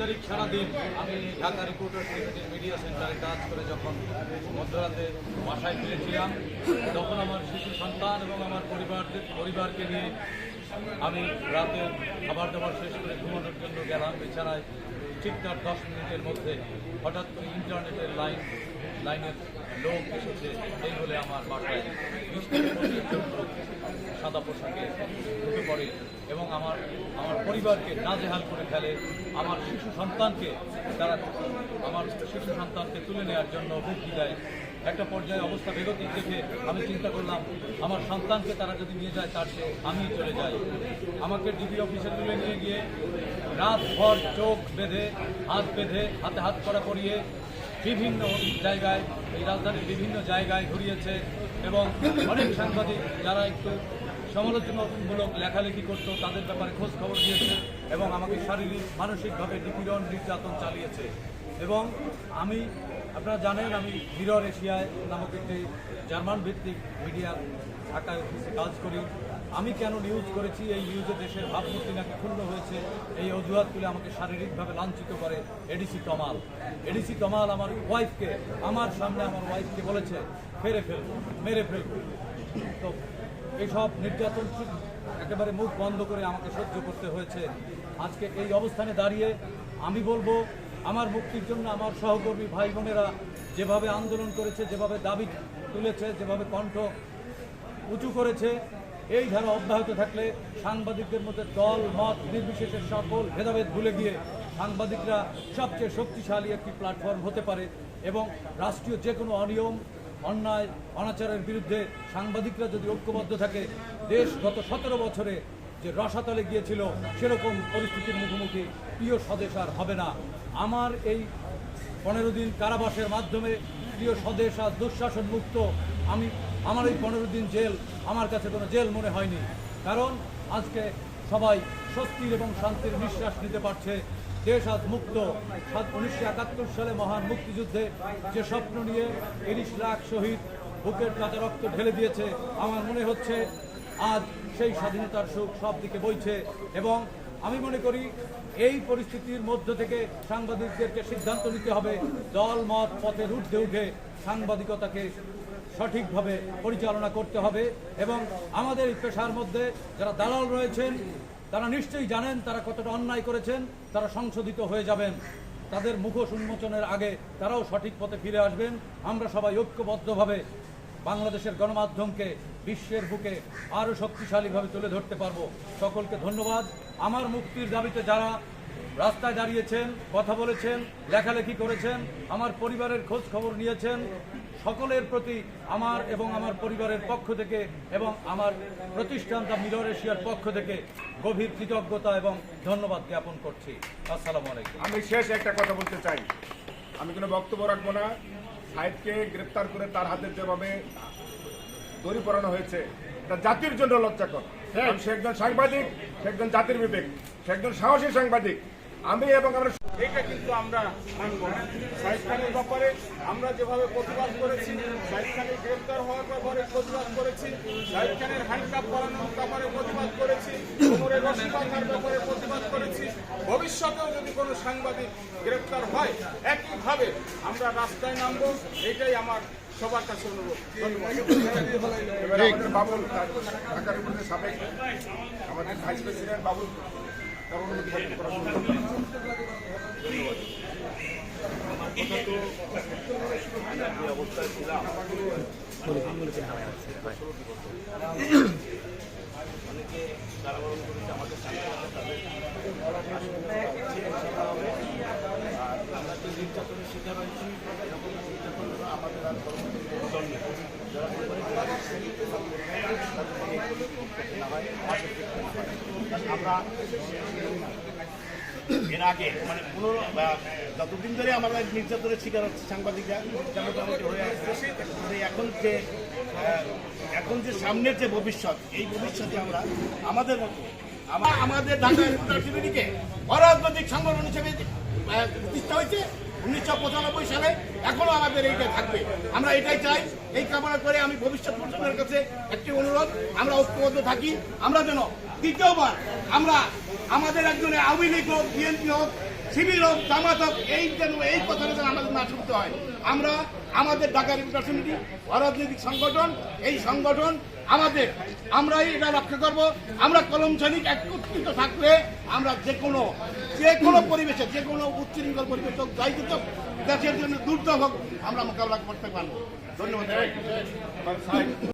তারিখ সারাদিন আমি ঢাকা রিপোর্টার মিডিয়া সেন্টারে কাজ করে যখন মধ্যরাতে বাসায় ফিরেছিলাম, তখন আমার শিশু সন্তান এবং আমার পরিবার পরিবারকে নিয়ে আমি রাতে খাবার দাবার শেষ করে ঘুমানোর জন্য গেলাম। বিছানায় ঠিক তার দশ মিনিটের মধ্যে হঠাৎ করে ইন্টারনেটের লাইন, লাইনের লোক এসেছে, এই বলে আমার বাসায় সাদা পোশাকে ঢুকে পড়ে এবং আমার আমার পরিবারকে নাজেহাল করে ফেলে, আমার শিশু সন্তানকে তারা, আমার শিশু সন্তানকে তুলে নেওয়ার জন্য হুমকি দেয় একটা পর্যায়ে অবস্থা বেগতিক দেখে আমি চিন্তা করলাম, আমার সন্তানকে তারা যদি নিয়ে যায় তার সে আমি চলে যাই। আমাকে ডিবি অফিসে তুলে নিয়ে গিয়ে রাতভর চোখ বেঁধে, হাত বেঁধে, হাতে হাত করা করিয়ে বিভিন্ন জায়গায়, এই রাজধানীর বিভিন্ন জায়গায় ঘুরিয়েছে এবং অনেক সাংবাদিক যারা একটু সমালোচনামূলক লেখালেখি করত তাদের ব্যাপারে খোঁজ খবর দিয়েছে এবং আমাকে শারীরিক, মানসিকভাবে নিপীড়ন নির্যাতন চালিয়েছে। এবং আমি, আপনারা জানেন, আমি মিরর এশিয়ায় নামক একটি জার্মান ভিত্তিক মিডিয়া ঢাকায় অফিসে কাজ করি। আমি কেন নিউজ করেছি? এই নিউজে দেশের ভাবমূর্তি নাকি ক্ষুণ্ণ হয়েছে? এই অজুহাত তুলে আমাকে শারীরিকভাবে লাঞ্ছিত করে। এডিসি তমাল। এডিসি তমাল আমার ওয়াইফকে আমার সামনে আমার ওয়াইফকে বলেছে, ফেরে ফেলব, মেরে ফেলব। তো এইসব নির্যাতন একেবারে মুখ বন্ধ করে আমাকে সহ্য করতে হয়েছে। আজকে এই অবস্থানে দাঁড়িয়ে আমি বলব, আমার মুক্তির জন্য আমার সহকর্মী ভাই বোনেরা যেভাবে আন্দোলন করেছে, যেভাবে দাবি তুলেছে, যেভাবে কণ্ঠ উঁচু করেছে, এই ধারা অব্যাহত থাকলে সাংবাদিকদের মধ্যে দল, মত নির্বিশেষে সকল ভেদাভেদ ভুলে গিয়ে সাংবাদিকরা সবচেয়ে শক্তিশালী একটি প্ল্যাটফর্ম হতে পারে এবং রাষ্ট্রীয় যে কোনো অনিয়ম অন্যায়, অনাচারের বিরুদ্ধে সাংবাদিকরা যদি ঐক্যবদ্ধ থাকে, দেশ গত সতেরো বছরে যে রসাতলে গিয়েছিল, সেরকম পরিস্থিতির মুখোমুখি প্রিয় স্বদেশ আর হবে না। আমার এই পনেরো দিন কারাবাসের মাধ্যমে প্রিয় স্বদেশ আর দুঃশাসন মুক্ত, আমি, আমার এই পনেরো দিন জেল, আমার কাছে কোনো জেল মনে হয়নি। কারণ আজকে সবাই স্বস্তির এবং শান্তির নিঃশ্বাস নিতে পারছে। দেশ আজ মুক্ত। উনিশশো একাত্তর সালে মহান মুক্তিযুদ্ধে যে স্বপ্ন নিয়ে তিরিশ লাখ শহীদ বুকের কাঁচা রক্ত ঢেলে দিয়েছে, আমার মনে হচ্ছে আজ সেই স্বাধীনতার সুখ সব দিকে বইছে এবং আমি মনে করি এই পরিস্থিতির মধ্য থেকে সাংবাদিকদেরকে সিদ্ধান্ত নিতে হবে। দল মত পথের ঊর্ধ্বে উঠে সাংবাদিকতাকে সঠিকভাবে পরিচালনা করতে হবে এবং আমাদের এই পেশার মধ্যে যারা দালাল রয়েছেন, তারা নিশ্চয়ই জানেন তারা কতটা অন্যায় করেছেন, তারা সংশোধিত হয়ে যাবেন। তাদের মুখোশ উন্মোচনের আগে তারাও সঠিক পথে ফিরে আসবেন। আমরা সবাই ঐক্যবদ্ধভাবে বাংলাদেশের গণমাধ্যমকে বিশ্বের বুকে আরও শক্তিশালীভাবে তুলে ধরতে পারব। সকলকে ধন্যবাদ। আমার মুক্তির দাবিতে যারা রাস্তায় দাঁড়িয়েছেন, কথা বলেছেন, লেখালেখি করেছেন, আমার পরিবারের খোঁজ খবর নিয়েছেন সকলের প্রতি আমার এবং আমার পরিবারের পক্ষ থেকে এবং আমার প্রতিষ্ঠান দ্য মিরর এশিয়ার পক্ষ থেকে গভীর কৃতজ্ঞতা এবং ধন্যবাদ জ্ঞাপন করছি। আসসালামু আলাইকুম। আমি শেষ একটা কথা বলতে চাই। আমি কোনো বক্তব্য রাখব না। সাহেবকে গ্রেপ্তার করে তার হাতে যেভাবে দড়ি পরানো হয়েছে। এটা জাতির জন্য লজ্জাকর। কারণ সে একজন সাংবাদিক সে একজন জাতির বিবেক সে একজন সাহসী সাংবাদিক। আমি এবং আমরা এটা কিন্তু আমরা মানব না। শাহিদ খানের ব্যাপারে আমরা যেভাবে প্রতিবাদ করেছি শাহিদ খানের গ্রেপ্তার হওয়ার ব্যাপারে প্রতিবাদ করেছি শাহিদ খানের হ্যান্ডকাপ করানোর ব্যাপারে প্রতিবাদ করেছি কোমরে রশি বাঁধার ব্যাপারে প্রতিবাদ করেছি। ভবিষ্যতেও যদি কোনো সাংবাদিক গ্রেপ্তার হয় একইভাবে আমরা রাস্তায় নামবো এটাই আমার সবার কাছে অনুরোধ। আমাদের বাবুল ঢাকার উপরে সাবেক আমাদের ভাইস প্রেসিডেন্ট বাবুল। তার অনুমতি ব্যক্ত করার জন্য অনেকে কারাবরণ করেছে আমাদের আমরা যে নির্যাতনের শিকার হয়েছি এরকম আমাদের আর যারা আমরা এর আগে মানে পনেরো যতদিন ধরে আমাদের নির্যাতনের শিকার হচ্ছে সাংবাদিকরা মোটামুটি হয়ে আসছে মানে এখন যে এখন যে সামনের যে ভবিষ্যৎ, এই ভবিষ্যতে আমরা, আমাদের মতো, আমরা আমাদের ঢাকা ইউনিভার্সিটিকে অরাজনৈতিক সংগঠন হিসেবে প্রতিষ্ঠা হয়েছে উনিশশো পঁচানব্বই সালে এখনও আমাদের এইটা থাকবে। আমরা এটাই চাই, এই কামনা করে আমি ভবিষ্যৎ প্রজন্মের কাছে একটি অনুরোধ, আমরা ঐক্যবদ্ধ থাকি, আমরা যেন দ্বিতীয়বার আমরা আমাদের একজনে আওয়ামী লীগ হোক, বিএনপি হোক, শিবির হোক, জামাত হোক, এই যেন এই কথাটা যেন আমাদের না শুনতে হয়। আমরা আমাদের ঢাকা রিপ্রেজেন্টেটিভ অরাজনৈতিক সংগঠন, এই সংগঠন আমাদের আমরাই এটা রক্ষা করব। আমরা কলম সৈনিক একত্রিত থাকলে আমরা যে কোনো যে কোনো পরিবেশে যে কোনো উচ্ছৃঙ্খল পরিবেশ হোক যাই হোক, দেশের জন্য দুর্যোগ হোক আমরা মোকাবিলা করতে পারব। ধন্যবাদ।